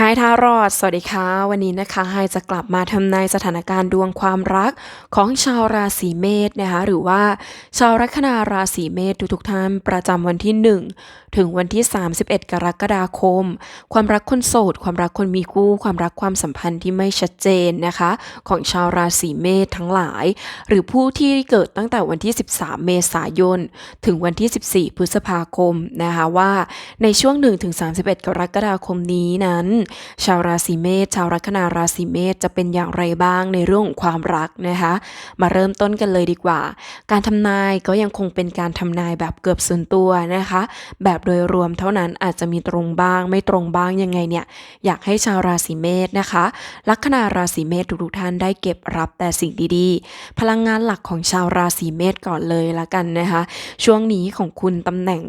ไฮทารอด สวัสดีค่ะ วันนี้นะคะไฮจะกลับมาทำนายสถานการณ์ดวงความรักของชาวราศีเมษนะคะ หรือว่าชาวลัคนาราศีเมษทุกๆท่านประจำวันที่ 1 ถึงวันที่ 31 กรกฎาคม ความรักคนโสด ความรักคนมีคู่ ความรักความสัมพันธ์ที่ไม่ชัดเจนนะคะ ของชาวราศีเมษทั้งหลาย หรือผู้ที่เกิดตั้งแต่วันที่ 13 เมษายน ถึงวันที่ 14 พฤษภาคมนะคะว่าในช่วง 1-31 กรกฎาคมนี้นั้นชาวราศีเมษชาวลัคนาราศีเมษจะเป็นอย่างไรบ้างในเรื่องของความรักนะคะ มาเริ่มต้นกันเลยดีกว่า การทำนายก็ยังคงเป็นการทำนายแบบเกือบส่วนตัวนะคะ แบบโดยรวมเท่านั้นอาจจะมีตรงบ้าง ไม่ตรงบ้างยังไงเนี่ย อยากให้ชาวราศีเมษนะคะ ลัคนาราศีเมษทุกๆท่านได้เก็บรับแต่สิ่งดีๆ พลังงานหลักของชาวราศีเมษก่อนเลยละกันนะคะ ช่วงนี้ของคุณตำแหน่ง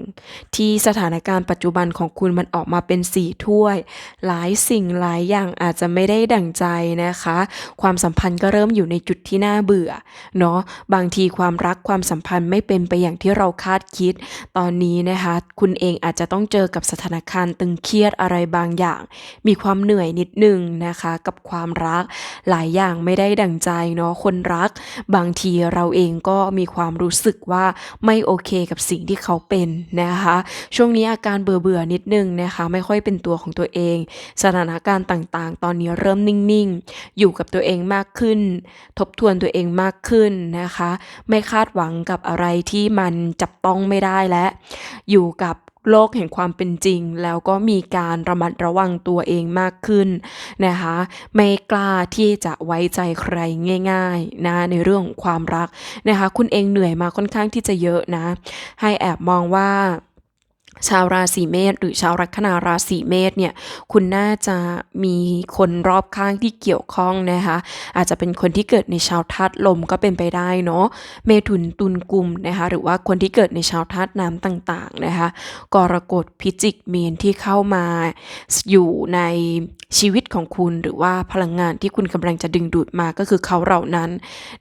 ที่สถานการณ์ปัจจุบันของคุณมันออกมาเป็นสีถ้วย หลายสิ่งหลายอย่างอาจจะไม่ได้ดั่งใจนะคะ ความสัมพันธ์ก็เริ่มอยู่ในจุดที่น่าเบื่อเนาะบางทีความรักความสัมพันธ์ไม่เป็นไปอย่างที่เราคาดคิด ตอนนี้นะคะ คุณเองอาจจะต้องเจอกับสถานการณ์ตึงเครียดอะไรบางอย่าง มีความเหนื่อยนิดนึงนะคะ กับความรักหลายอย่างไม่ได้ดั่งใจเนาะคนรัก บางทีเราเองก็มีความรู้สึกว่าไม่โอเคกับสิ่งที่เขาเป็นนะคะ ช่วงนี้อาการเบื่อเบื่อนิดนึงนะคะ ไม่ค่อยเป็นตัวของตัวเองสถานการณ์ต่างๆ ตอนนี้เริ่มนิ่งๆ อยู่กับตัวเองมากขึ้น ทบทวนตัวเองมากขึ้นนะคะ ไม่คาดหวังกับอะไรที่มันจับต้องไม่ได้และ อยู่กับโลกแห่งความเป็นจริง แล้วก็มีการระมัดระวังตัวเองมากขึ้นนะคะ ไม่กล้าที่จะไว้ใจใครง่ายๆนะในเรื่องของความรักนะคะ คุณเองเหนื่อยมาค่อนข้างที่จะเยอะนะ ให้แอบมองว่า ชาวราศีเมษหรือชาวลัคนาราศีเมษเนี่ยคุณน่าจะมีคนรอบข้างที่เกี่ยวข้องนะคะอาจจะเป็นคนที่เกิดในชาวธาตุลมก็เป็นไปได้เนาะเมถุนตุลกุมนะคะหรือว่าคนที่เกิดในชาวธาตุน้ำต่างๆนะคะกรกฎพิจิกมีนที่เข้ามาอยู่ในชีวิตของคุณหรือว่าพลังงานที่คุณกำลังจะดึงดูดมาก็คือเขาเหล่านั้น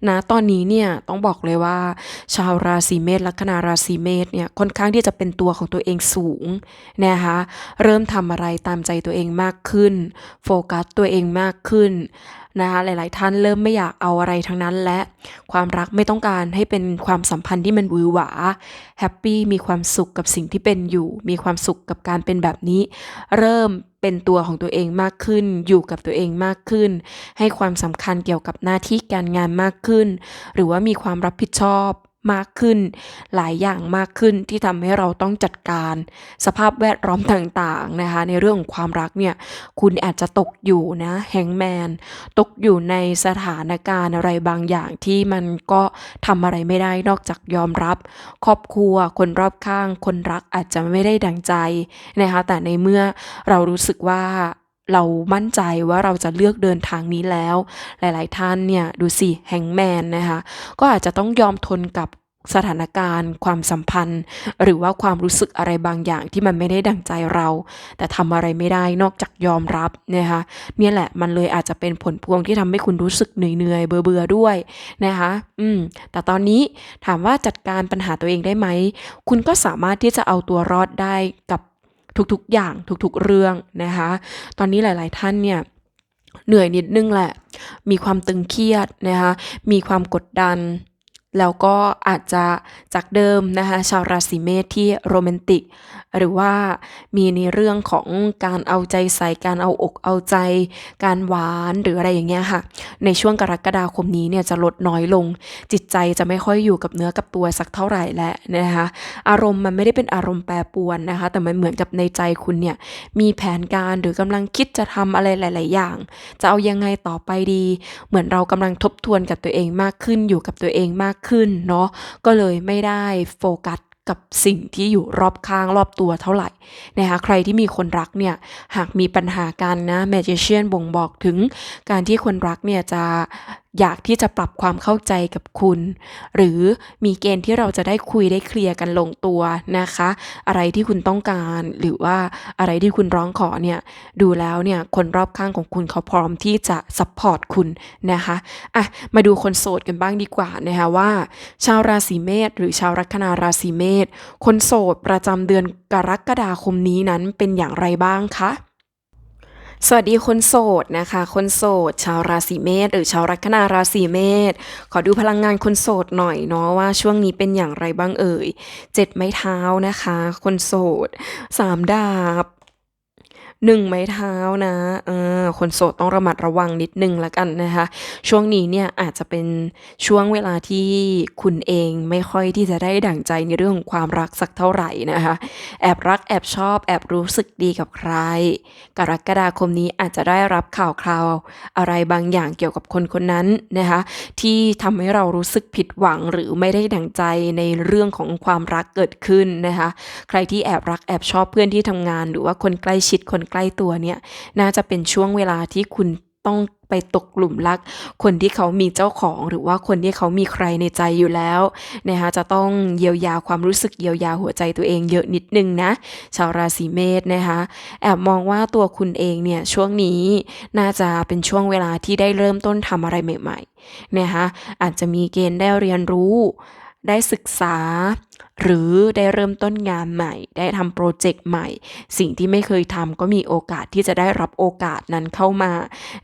นะตอนนี้เนี่ยต้องบอกเลยว่า ชาวราศีเมษลัคนาราศีเมษเนี่ยค่อนข้างที่จะเป็นตัวของตัวเองสูงนะคะเริ่มทำอะไรตามใจตัวเองมากขึ้น โฟกัสตัวเองมากขึ้นนะคะหลาย ๆ ท่านเริ่มไม่อยากเอาอะไรทั้งนั้นและความรักไม่ต้องการให้เป็นความสัมพันธ์ที่มันหวือหวาแฮปปี้มีความสุขกับสิ่งที่เป็นอยู่ มีความสุขกับการเป็นแบบนี้ เริ่มเป็นตัวของตัวเองมากขึ้น อยู่กับตัวเองมากขึ้น ให้ความสำคัญเกี่ยวกับหน้าที่การงานมากขึ้น หรือว่ามีความรับผิดชอบ มากขึ้น หลายอย่างมากขึ้นที่ทำให้เราต้องจัดการ สภาพแวดล้อมต่างๆนะคะ ในเรื่องของความรักเนี่ย คุณอาจจะตกอยู่นะแฮงแมนตกอยู่ในสถานการณ์อะไรบางอย่างที่มันก็ทำอะไรไม่ได้นอกจากยอมรับ ครอบครัวคนรอบข้าง คนรักอาจจะไม่ได้ดังใจนะคะแต่ในเมื่อเรารู้สึกว่า เรามั่นใจว่าเราจะเลือกเดินทางนี้แล้ว หลาย ๆ ท่านเนี่ยดูสิแฮงแมนนะคะก็อาจจะต้องยอมทนกับสถานการณ์ ความสัมพันธ์ หรือว่าความรู้สึกอะไรบางอย่างที่มันไม่ได้ดังใจเรา แต่ทำอะไรไม่ได้นอกจากยอมรับนะคะเนี่ยแหละมันเลยอาจจะเป็นผลพวงที่ทำให้คุณรู้สึกเหนื่อยๆเบื่อด้วยนะคะอืมแต่ตอนนี้ถามว่าจัดการปัญหาตัวเองได้ไหม คุณก็สามารถที่จะเอาตัวรอดได้กับ ทุกๆ อย่างทุกๆ เรื่องนะคะ ตอนนี้หลายๆท่านเนี่ยเหนื่อยนิดนึงแหละ มีความตึงเครียดนะคะ มีความกดดัน แล้วก็อาจจะจากเดิมนะคะชาวราศีเมษที่โรแมนติก หรือว่ามีในเรื่องของการเอาใจใส่การเอาอกเอาใจ การหวานหรืออะไรอย่างเงี้ยค่ะ ในช่วงกรกฎาคมนี้เนี่ยจะลดน้อยลง จิตใจจะไม่ค่อยอยู่กับเนื้อกับตัวสักเท่าไหร่แล้วนะคะอารมณ์มันไม่ได้เป็นอารมณ์แปรปรวนนะคะ แต่มันเหมือนกับในใจคุณเนี่ยมีแผนการหรือกำลังคิดจะทำอะไรหลาย ๆ อย่าง จะเอายังไงต่อไปดี เหมือนเรากำลังทบทวนกับตัวเองมากขึ้นอยู่กับตัวเองมากขึ้นเนาะก็เลยไม่ได้โฟกัสกับสิ่งที่อยู่รอบข้างรอบตัวเท่าไหร่นะคะใครที่มีคนรักเนี่ยหากมีปัญหากันนะแมจิเชียนบ่งบอกถึงการที่คนรักเนี่ยจะอยากที่จะปรับความเข้าใจกับคุณ หรือมีเกณฑ์ที่เราจะได้คุยได้เคลียร์กันลงตัวนะคะ อะไรที่คุณต้องการหรือว่าอะไรที่คุณร้องขอเนี่ยดูแล้วเนี่ยคนรอบข้างของคุณเขาพร้อมที่จะซัพพอร์ตคุณนะคะอะมาดูคนโสดกันบ้างดีกว่านะคะว่า ชาวราศีเมษหรือชาวลัคนาราศีเมษคนโสดประจำเดือนกรกฎาคมนี้นั้นเป็นอย่างไรบ้างคะ สวัสดีคนโสดนะคะ คนโสด ชาวราศีเมษหรือชาวลัคนาราศีเมษขอดูพลังงานคนโสดหน่อยเนาะว่าช่วงนี้เป็นอย่างไรบ้างเอ่ยเจ็ดไม้เท้านะคะ คนโสดสามดาบ หนึ่งไม้เท้านะเออคนโสดต้องระมัดระวังนิดนึงละกันนะคะ ช่วงนี้เนี่ยอาจจะเป็นช่วงเวลาที่คุณเองไม่ค่อยที่จะได้ดั่งใจในเรื่องของความรักสักเท่าไหร่นะคะ แอบรักแอบชอบแอบรู้สึกดีกับใคร กรกฎาคมนี้อาจจะได้รับข่าวคราว อะไรบางอย่างเกี่ยวกับคนคนนั้นนะคะที่ทำให้เรารู้สึกผิดหวังหรือไม่ได้ดั่งใจในเรื่องของความรักเกิดขึ้นนะคะ ใครที่แอบรักแอบชอบเพื่อนที่ทำงาน หรือว่าคนใกล้ชิดคนใกล้ตัวเนี่ยน่าจะเป็นช่วงเวลาที่คุณต้องไปตกกลุ่มรัก คนที่เขามีเจ้าของหรือว่าคนที่เขามีใครในใจอยู่แล้วนะคะจะต้องเยียวยาความรู้สึกเยียวยาหัวใจตัวเองเยอะนิดนึงนะ ชาวราศีเมษนะคะแอบมองว่าตัวคุณเองเนี่ยช่วงนี้น่าจะเป็นช่วงเวลาที่ได้เริ่มต้นทำอะไรใหม่ๆนะคะอาจจะมีเกณฑ์ได้เรียนรู้ ได้ศึกษา หรือได้เริ่มต้นงานใหม่ ได้ทำโปรเจกต์ใหม่ สิ่งที่ไม่เคยทำก็มีโอกาสที่จะได้รับโอกาสนั้นเข้ามา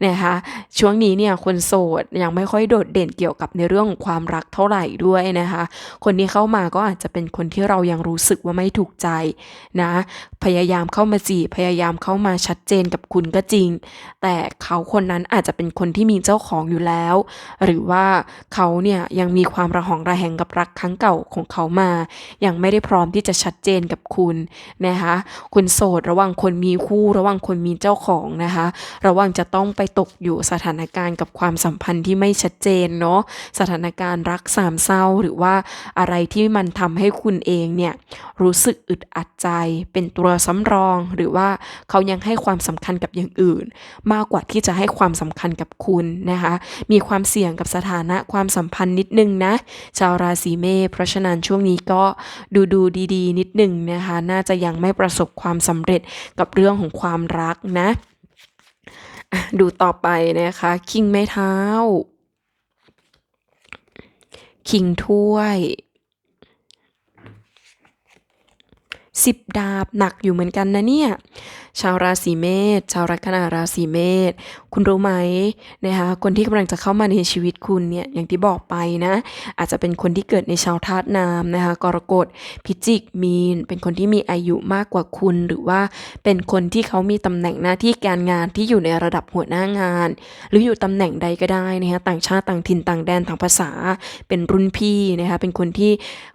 นะคะช่วงนี้เนี่ยคนโสดยังไม่ค่อยโดดเด่นเกี่ยวกับในเรื่องของความรักเท่าไหร่ด้วยนะคะ คนที่เข้ามาก็อาจจะเป็นคนที่เรายังรู้สึกว่าไม่ถูกใจนะพยายามเข้ามาจีบพยายามเข้ามาชัดเจนกับคุณก็จริง แต่เขาคนนั้นอาจจะเป็นคนที่มีเจ้าของอยู่แล้ว หรือว่าเขาเนี่ยยังมีความระหองระแหงกับรักครั้งเก่าของเขามายังไม่ได้พร้อมที่จะชัดเจนกับคุณนะคะ คุณโสดระหว่างคนมีคู่ ระหว่างคนมีเจ้าของนะคะ ระหว่างจะต้องไปตกอยู่สถานการณ์กับความสัมพันธ์ที่ไม่ชัดเจนเนาะสถานการณ์รักสามเศร้าหรือว่าอะไรที่มันทำให้คุณเองเนี่ยรู้สึกอึดอัดใจ เป็นตัวสำรอง หรือว่าเขายังให้ความสำคัญกับอย่างอื่น มากกว่าที่จะให้ความสำคัญกับคุณนะคะ มีความเสี่ยงกับสถานะความสัมพันธ์นิดนึงนะ ชาวราศีเมษเพราะฉะนั้นช่วงนี้ก็ดูดูดีๆ นิดหนึ่งนะคะ น่าจะยังไม่ประสบความสำเร็จกับเรื่องของความรักนะ ดูต่อไปนะคะ คิงไม้เท้า คิงถ้วยสิบดาบหนักอยู่เหมือนกันนะเนี่ย ชาวราศีเมษชาวลัคนาราศีเมษคุณรู้ไหมนะคะคนที่กำลังจะเข้ามาในชีวิตคุณเนี่ยอย่างที่บอกไปนะอาจจะเป็นคนที่เกิดในชาวธาตุน้ำนะคะกรกฎพิจิกมีน เป็นคนที่มีอายุมากกว่าคุณ หรือว่าเป็นคนที่เขามีตำแหน่งหน้าที่การงานที่อยู่ในระดับหัวหน้างาน หรืออยู่ตำแหน่งใดก็ได้นะคะต่างชาติต่างถิ่นต่างแดนต่างภาษา เป็นรุ่นพี่นะคะเป็นคนที่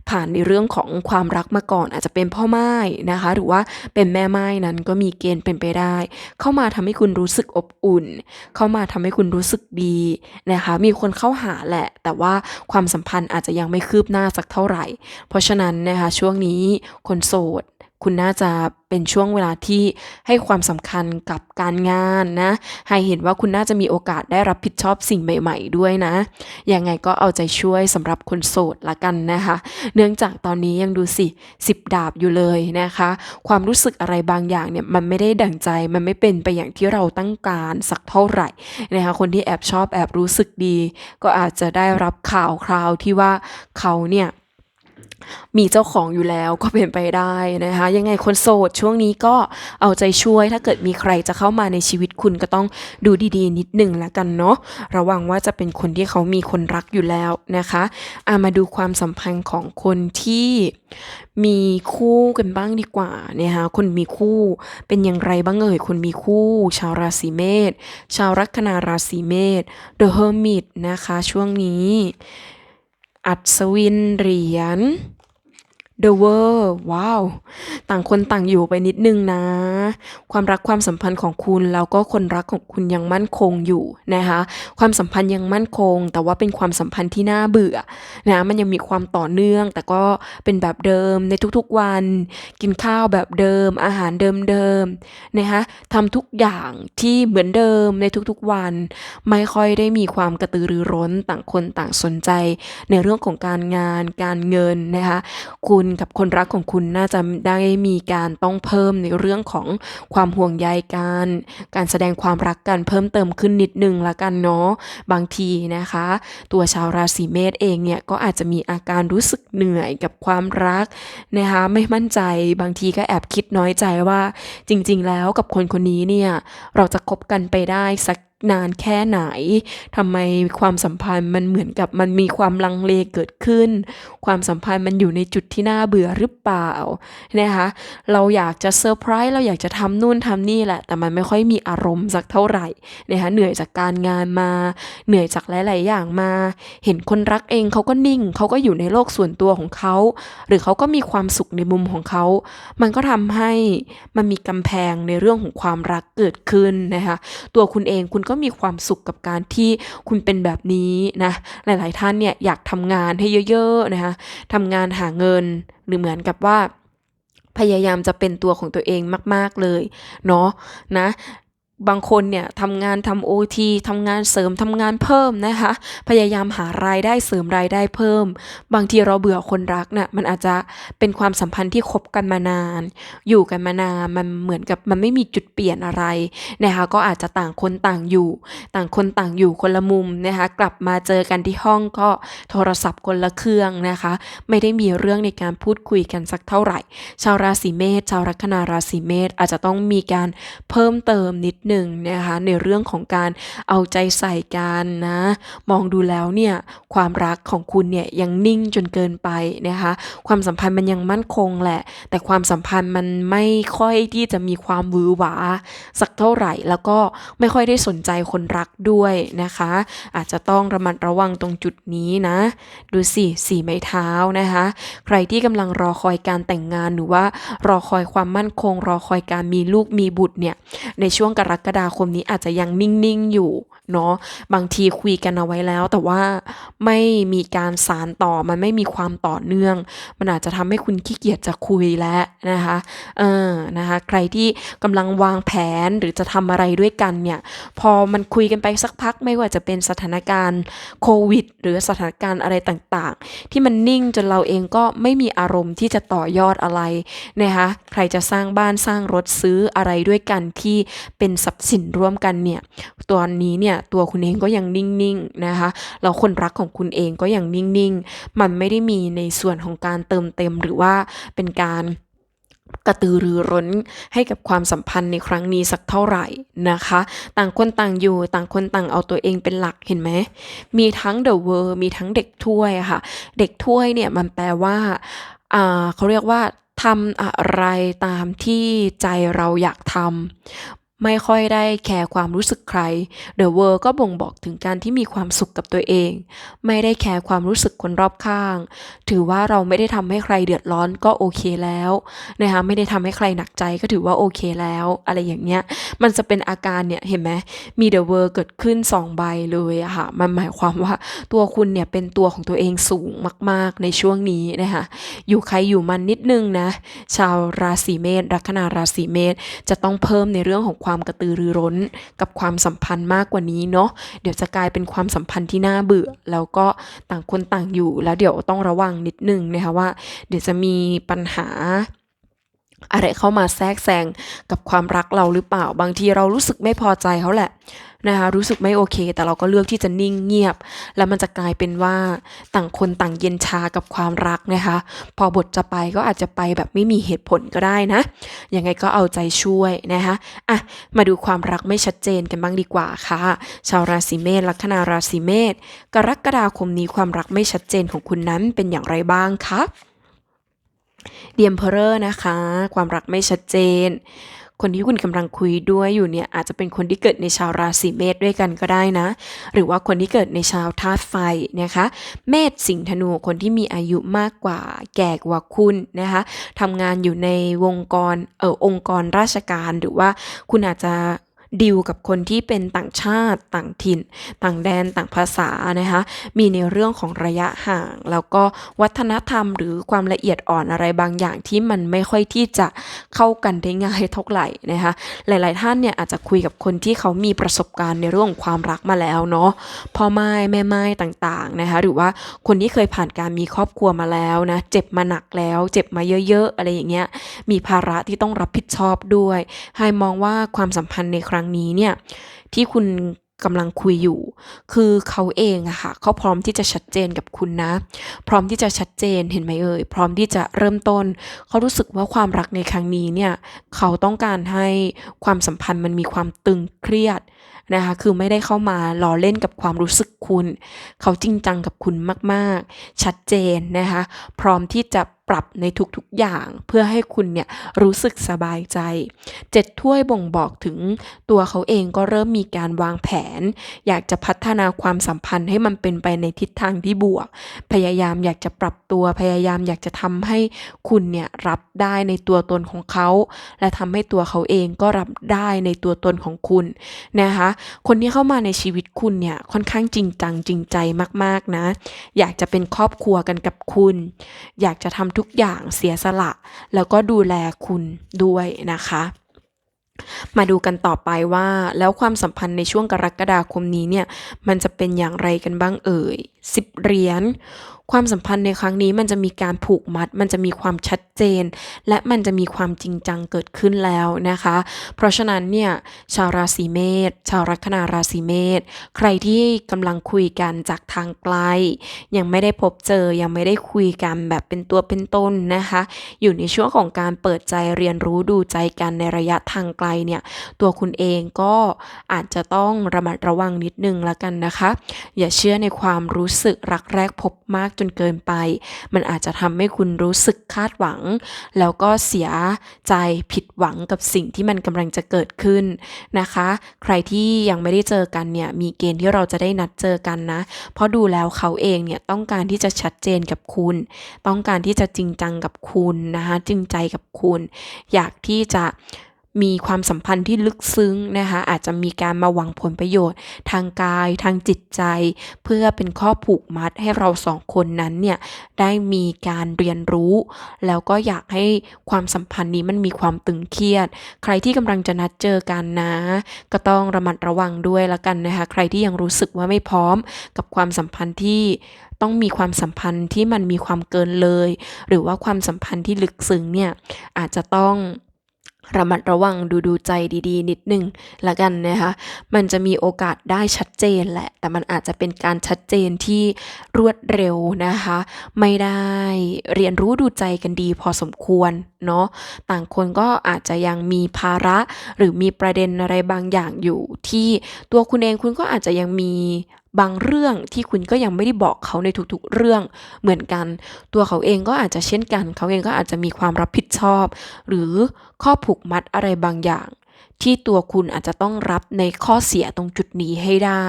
ผ่านในเรื่องของความรักมาก่อน อาจจะเป็นพ่อไม้นะคะหรือว่าเป็นแม่ไม้นั้นก็มีเกณฑ์เป็นไปได้ เข้ามาทำให้คุณรู้สึกอบอุ่น เข้ามาทำให้คุณรู้สึกดีนะคะ มีคนเข้าหาแหละ แต่ว่าความสัมพันธ์อาจจะยังไม่คืบหน้าสักเท่าไหร่ เพราะฉะนั้นนะคะช่วงนี้คนโสด คุณน่าจะเป็นช่วงเวลาที่ให้ความสำคัญกับการงานนะ ให้เห็นว่าคุณน่าจะมีโอกาสได้รับผิดชอบสิ่งใหม่ ๆ ด้วยนะ ยังไงก็เอาใจช่วยสำหรับคนโสดละกันนะคะ เนื่องจากตอนนี้ยังดูสิสิบดาบอยู่เลยนะคะ ความรู้สึกอะไรบางอย่างเนี่ยมันไม่ได้ดั่งใจ มันไม่เป็นไปอย่างที่เราตั้งการสักเท่าไหร่นะคะ คนที่แอบชอบแอบรู้สึกดี ก็อาจจะได้รับข่าวคราวที่ว่าเขาเนี่ย มีเจ้าของอยู่แล้วก็เป็นไปได้นะคะ ยังไงคนโสดช่วงนี้ก็เอาใจช่วยถ้าเกิดมีใครจะเข้ามาในชีวิตคุณก็ต้องดูดีๆ นิดหนึ่งแล้วกันเนาะระวังว่าจะเป็นคนที่เขามีคนรักอยู่แล้วนะคะอามาดูความสัมพันธ์ของคนที่มีคู่กันบ้างดีกว่านะคะคนมีคู่เป็นอย่างไรบ้างเอ่ยคนมีคู่ ชาวราศีเมษชาวลัคนาราศีเมษ The Hermit นะคะ ช่วงนี้ อัศวินเหรียญ The World ว้าว ต่างคนต่างอยู่ไปนิดนึงนะ ความรักความสัมพันธ์ของคุณแล้วก็คนรักของคุณยังมั่นคงอยู่นะคะ ความสัมพันธ์ยังมั่นคง แต่ว่าเป็นความสัมพันธ์ที่น่าเบื่อนะมันยังมีความต่อเนื่อง แต่ก็เป็นแบบเดิมในทุกๆวัน กินข้าวแบบเดิม อาหารเดิมๆนะคะทำทุกอย่างที่เหมือนเดิมในทุกๆวัน ไม่ค่อยได้มีความกระตือรือร้นต่างคนต่างสนใจ ในเรื่องของการงานการเงินนะคะคุณกับคนรักของคุณน่าจะได้มีการต้องเพิ่มในเรื่องของความห่วงใยกัน การแสดงความรักกันเพิ่มเติมขึ้นนิดนึงละกันเนาะบางทีนะคะ ตัวชาวราศีเมษเองเนี่ยก็อาจจะมีอาการรู้สึกเหนื่อยกับความรักนะคะไม่มั่นใจบางทีก็แอบคิดน้อยใจว่า จริง ๆ แล้วกับคนคนนี้เนี่ยเราจะคบกันไปได้สัก นานแค่ไหนทำไมความสัมพันธ์มันเหมือนกับมันมีความลังเลเกิดขึ้น ความสัมพันธ์มันอยู่ในจุดที่น่าเบื่อหรือเปล่านะคะเราอยากจะเซอร์ไพรส์เราอยากจะทำนู่นทำนี่แหละ แต่มันไม่ค่อยมีอารมณ์สักเท่าไหร่นะคะเหนื่อยจากการงานมา เหนื่อยจากหลาย ๆ อย่างมา เห็นคนรักเองเขาก็นิ่งเขาก็อยู่ในโลกส่วนตัวของเขา หรือเขาก็มีความสุขในมุมของเขา มันก็ทำให้มันมีกำแพงในเรื่องของความรักเกิดขึ้นนะคะตัวคุณเองคุณก็มีความสุขกับการที่คุณเป็นแบบนี้นะหลาย ๆ ท่านเนี่ยอยากทำงานให้เยอะๆนะคะทำงานหาเงินหรือเหมือนกับว่าพยายามจะเป็นตัวของตัวเองมาก ๆ เลย เนาะนะ บางคนเนี่ยทำงานทำโอทีทำงานเสริมทำงานเพิ่มนะคะ พยายามหารายได้เสริมรายได้เพิ่ม บางทีเราเบื่อคนรักน่ะมันอาจจะเป็นความสัมพันธ์ที่คบกันมานาน อยู่กันมานานมันเหมือนกับมันไม่มีจุดเปลี่ยนอะไรนะคะก็อาจจะต่างคนต่างอยู่ ต่างคนต่างอยู่คนละมุมนะคะกลับมาเจอกันที่ห้องก็โทรศัพท์คนละเครื่องนะคะ ไม่ได้มีเรื่องในการพูดคุยกันสักเท่าไหร่ ชาวราศีเมษชาวลัคนาราศีเมษอาจจะต้องมีการเพิ่มเติมนิดหนึ่งนะคะในเรื่องของการเอาใจใส่กันนะ มองดูแล้วเนี่ยความรักของคุณเนี่ยยังนิ่งจนเกินไปนะคะความสัมพันธ์มันยังมั่นคงแหละ แต่ความสัมพันธ์มันไม่ค่อยที่จะมีความวือหวาสักเท่าไหร่ แล้วก็ไม่ค่อยได้สนใจคนรักด้วยนะคะ อาจจะต้องระมัดระวังตรงจุดนี้นะ ดูสิสีไม้เท้านะคะ ใครที่กำลังรอคอยการแต่งงานหรือว่ารอคอยความมั่นคง รอคอยการมีลูกมีบุตรเนี่ยในช่วงกรกฎาคมนี้อาจจะยังนิ่ง ๆ อยู่เนาะบางทีคุยกันเอาไว้แล้ว แต่ว่าไม่มีการสารต่อมันไม่มีความต่อเนื่อง มันอาจจะทำให้คุณขี้เกียจจะคุยแล้วนะคะเออนะคะใครที่กำลังวางแผนหรือจะทำอะไรด้วยกันเนี่ยพอมันคุยกันไปสักพักไม่ว่าจะเป็นสถานการณ์โควิด หรือสถานการณ์อะไรต่างๆ ที่มันนิ่งจนเราเองก็ไม่มีอารมณ์ที่จะต่อยอดอะไรนะคะใครจะสร้างบ้านสร้างรถซื้ออะไรด้วยกันที่เป็นทรัพย์สินร่วมกันเนี่ยตัวนี้เนี่ยตัวคุณเองก็ยังนิ่งๆนะคะแล้วคนรักของคุณเองก็ยังนิ่งๆ มันไม่ได้มีในส่วนของการเติมเต็มหรือว่าเป็นการกระตือรือร้นให้กับความสัมพันธ์ในครั้งนี้สักเท่าไหร่นะคะ ต่างคนต่างอยู่ต่างคนต่างเอาตัวเองเป็นหลักเห็นไหมมีทั้ง The World มีทั้งเด็กถ้วยค่ะ เด็กถ้วยเนี่ยมันแปลว่าอ่าเขาเรียกว่าทำอะไรตามที่ใจเราอยากทำ ไม่ค่อยได้แคร์ความรู้สึกใคร The World ก็บ่งบอกถึงการที่มีความสุขกับตัวเอง ไม่ได้แคร์ความรู้สึกคนรอบข้าง ถือว่าเราไม่ได้ทำให้ใครเดือดร้อนก็โอเคแล้วนะคะไม่ได้ทำให้ใครหนักใจก็ถือว่าโอเคแล้ว อะไรอย่างเงี้ย มันจะเป็นอาการเนี่ยเห็นไหมมี The World เกิดขึ้น 2 ใบเลยอะค่ะ มันหมายความว่าตัวคุณเนี่ยเป็นตัวของตัวเองสูงมาก ๆ ในช่วงนี้นะคะอยู่ใครอยู่มันนิดนึงนะ ชาวราศีเมษลัคนาราศีเมษจะต้องเพิ่มในเรื่องของความความกระตือรือร้น กับความสัมพันธ์มากกว่านี้เนาะเดี๋ยวจะกลายเป็นความสัมพันธ์ที่น่าเบื่อ แล้วก็ต่างคนต่างอยู่แล้วเดี๋ยวต้องระวังนิดนึงนะคะว่า เดี๋ยวจะมีปัญหา อะไรเข้ามาแทรกแซงกับความรักเราหรือเปล่า บางทีเรารู้สึกไม่พอใจเขาแหละนะคะรู้สึกไม่โอเค แต่เราก็เลือกที่จะนิ่งเงียบ แล้วมันจะกลายเป็นว่าต่างคนต่างเย็นชากับความรักนะคะ พอบทจะไปก็อาจจะไปแบบไม่มีเหตุผลก็ได้นะยังไงก็เอาใจช่วยนะคะอะมาดูความรักไม่ชัดเจนกันบ้างดีกว่าค่ะ ชาวราศีเมษลัคนาราศีเมษกรกฎาคมนี้ความรักไม่ชัดเจนของคุณนั้นเป็นอย่างไรบ้างคะ เดียมเพอร์นะคะ ความรักไม่ชัดเจน คนที่คุณกำลังคุยด้วยอยู่เนี่ยอาจจะเป็นคนที่เกิดในชาวราศีเมษด้วยกันก็ได้นะ หรือว่าคนที่เกิดในชาวธาตุไฟนะคะ เมษสิงห์ธนูคนที่มีอายุมากกว่าแก่กว่าคุณนะคะทำงานอยู่ในวงกรเออองค์กรราชการหรือว่าคุณอาจจะ ดีลกับคนที่เป็นต่างชาติต่างถิ่น ต่างแดนต่างภาษานะคะมีในเรื่องของระยะห่าง แล้วก็วัฒนธรรมหรือความละเอียดอ่อนอะไรบางอย่างที่มันไม่ค่อยที่จะเข้ากันได้ง่ายเท่าไหร่นะคะหลาย ๆ ท่านเนี่ยอาจจะคุยกับคนที่เขามีประสบการณ์ในเรื่องของความรักมาแล้วเนาะพ่อไม้แม่ไม้ต่างๆนะคะหรือว่าคนที่เคยผ่านการมีครอบครัวมาแล้วนะเจ็บมาหนักแล้ว เจ็บมาเยอะ ๆ อะไรอย่างเงี้ยมีภาระที่ต้องรับผิดชอบด้วยไฮมองว่าความสัมพันธ์ในครั้งั้งนี้เนี่ยที่คุณกำลังคุยอยู่ คือเขาเองอะค่ะเขาพร้อมที่จะชัดเจนกับคุณนะ พร้อมที่จะชัดเจนเห็นไหมเอ่ยพร้อมที่จะเริ่มต้น เขารู้สึกว่าความรักในครั้งนี้เนี่ยเขาต้องการให้ความสัมพันธ์มันมีความตึงเครียดนะคะคือไม่ได้เข้ามาล้อเล่นกับความรู้สึกคุณ เขาจริงจังกับคุณมากๆ ชัดเจนนะคะพร้อมที่จะ ปรับในทุกๆอย่าง เพื่อให้คุณเนี่ยรู้สึกสบายใจ เจ็ดถ้วยบ่งบอกถึงตัวเขาเองก็เริ่มมีการวางแผน อยากจะพัฒนาความสัมพันธ์ให้มันเป็นไปในทิศทางที่บวก พยายามอยากจะปรับตัวพยายามอยากจะทำให้คุณเนี่ยรับได้ในตัวตนของเขา และทำให้ตัวเขาเองก็รับได้ในตัวตนของคุณนะคะคนที่เข้ามาในชีวิตคุณเนี่ยค่อนข้างจริงจังจริงใจมากๆนะ อยากจะเป็นครอบครัวกันกับคุณ อยากจะทำทุกอย่างเสียสละ แล้วก็ดูแลคุณด้วยนะคะมาดูกันต่อไปว่าแล้วความสัมพันธ์ในช่วงกรกฎาคมนี้เนี่ยมันจะเป็นอย่างไรกันบ้างเอ่ยสิบเหรียญความสัมพันธ์ในครั้งนี้มันจะมีการผูกมัด มันจะมีความชัดเจน และมันจะมีความจริงจังเกิดขึ้นแล้วนะคะ เพราะฉะนั้นเนี่ยชาวราศีเมษชาวลัคนาราศีเมษใครที่กำลังคุยกันจากทางไกล ยังไม่ได้พบเจอยังไม่ได้คุยกันแบบเป็นตัวเป็นตนนะคะ อยู่ในช่วงของการเปิดใจเรียนรู้ดูใจกันในระยะทางไกลเนี่ยตัวคุณเองก็อาจจะต้องระมัดระวังนิดนึงละกันนะคะ อย่าเชื่อในความรู้้สึกรักแรกพบมากจนเกินไป มันอาจจะทำให้คุณรู้สึกคาดหวัง แล้วก็เสียใจผิดหวังกับสิ่งที่มันกำลังจะเกิดขึ้นนะคะ ใครที่ยังไม่ได้เจอกันเนี่ยมีเกณฑ์ที่เราจะได้นัดเจอกันนะ เพราะดูแล้วเขาเองเนี่ยต้องการที่จะชัดเจนกับคุณ ต้องการที่จะจริงจังกับคุณนะคะจริงใจกับคุณ อยากที่จะ มีความสัมพันธ์ที่ลึกซึ้งนะคะอาจจะมีการมาหวังผลประโยชน์ ทางกายทางจิตใจ เพื่อเป็นข้อผูกมัดให้เราสองคนนั้นเนี่ยได้มีการเรียนรู้ แล้วก็อยากให้ความสัมพันธ์นี้มันมีความตึงเครียด ใครที่กำลังจะนัดเจอกันนะ ก็ต้องระมัดระวังด้วยละกันนะคะใครที่ยังรู้สึกว่าไม่พร้อมกับความสัมพันธ์ที่ต้องมีความสัมพันธ์ที่มันมีความเกินเลย หรือว่าความสัมพันธ์ที่ลึกซึ้งเนี่ยอาจจะต้อง ระมัดระวังดูดูใจดีๆ นิดนึงละกันนะคะมันจะมีโอกาสได้ชัดเจนแหละ แต่มันอาจจะเป็นการชัดเจนที่รวดเร็วนะคะ ไม่ได้เรียนรู้ดูใจกันดีพอสมควรเนาะต่างคนก็อาจจะยังมีภาระหรือมีประเด็นอะไรบางอย่างอยู่ ที่ตัวคุณเองคุณก็อาจจะยังมี บางเรื่องที่คุณก็ยังไม่ได้บอกเขาในทุกๆเรื่องเหมือนกัน ตัวเขาเองก็อาจจะเช่นกัน เขาเองก็อาจจะมีความรับผิดชอบ หรือข้อผูกมัดอะไรบางอย่าง ที่ตัวคุณอาจจะต้องรับในข้อเสียตรงจุดนี้ให้ได้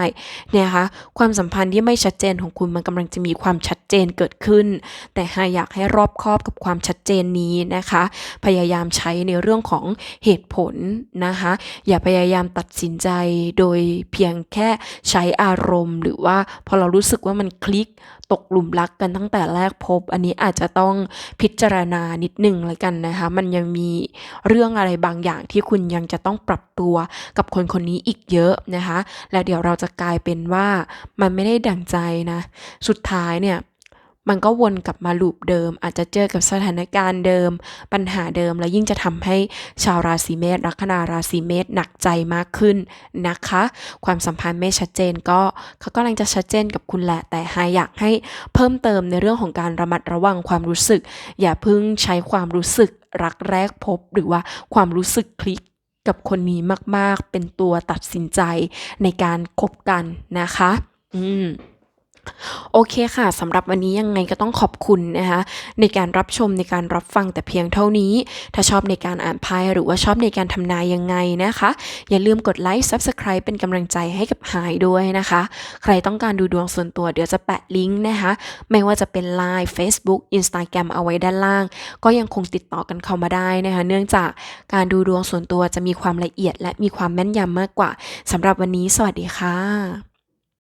นะคะความสัมพันธ์ที่ไม่ชัดเจนของคุณมันกำลังจะมีความชัดเจนเกิดขึ้น แต่หาอยากให้รอบคอบกับความชัดเจนนี้นะคะ พยายามใช้ในเรื่องของเหตุผลนะคะอย่าพยายามตัดสินใจโดยเพียงแค่ใช้อารมณ์ หรือว่าพอเรารู้สึกว่ามันคลิก ตกหลุมรักกันตั้งแต่แรกพบ อันนี้อาจจะต้องพิจารณานิดหนึ่งเลยกันนะคะ มันยังมีเรื่องอะไรบางอย่างที่คุณยังจะต้องปรับตัวกับคนคนนี้อีกเยอะนะคะ แล้วเดี๋ยวเราจะกลายเป็นว่ามันไม่ได้ดั่งใจนะ สุดท้ายเนี่ย มันก็วนกลับมาลูปเดิม อาจจะเจอกับสถานการณ์เดิม ปัญหาเดิม แล้วยิ่งจะทำให้ชาวราศีเมษลัคนาราศีเมษหนักใจมากขึ้นนะคะ ความสัมพันธ์ไม่ชัดเจนก็เขากำลังจะชัดเจนกับคุณแหละแต่หาอยากให้เพิ่มเติมในเรื่องของการระมัดระวังความรู้สึก อย่าเพิ่งใช้ความรู้สึกรักแรกพบ หรือว่าความรู้สึกคลิกกับคนนี้มาก ๆ เป็นตัวตัดสินใจในการคบกันนะคะ อืม โอเคค่ะสำหรับวันนี้ยังไงก็ต้องขอบคุณนะคะในการรับชมในการรับฟังแต่เพียงเท่านี้ ถ้าชอบในการอ่านไพ่หรือว่าชอบในการทำนายยังไงนะคะ อย่าลืมกดไลค์ Subscribe เป็นกำลังใจให้กับหายด้วยนะคะ ใครต้องการดูดวงส่วนตัวเดี๋ยวจะแปะลิงก์นะคะไม่ว่าจะเป็น Line Facebook Instagram เอาไว้ด้านล่าง ก็ยังคงติดต่อกันเข้ามาได้นะคะเนื่องจากการดูดวงส่วนตัวจะมีความละเอียด และมีความแม่นยำมากกว่าสำหรับวันนี้ สวัสดีค่ะ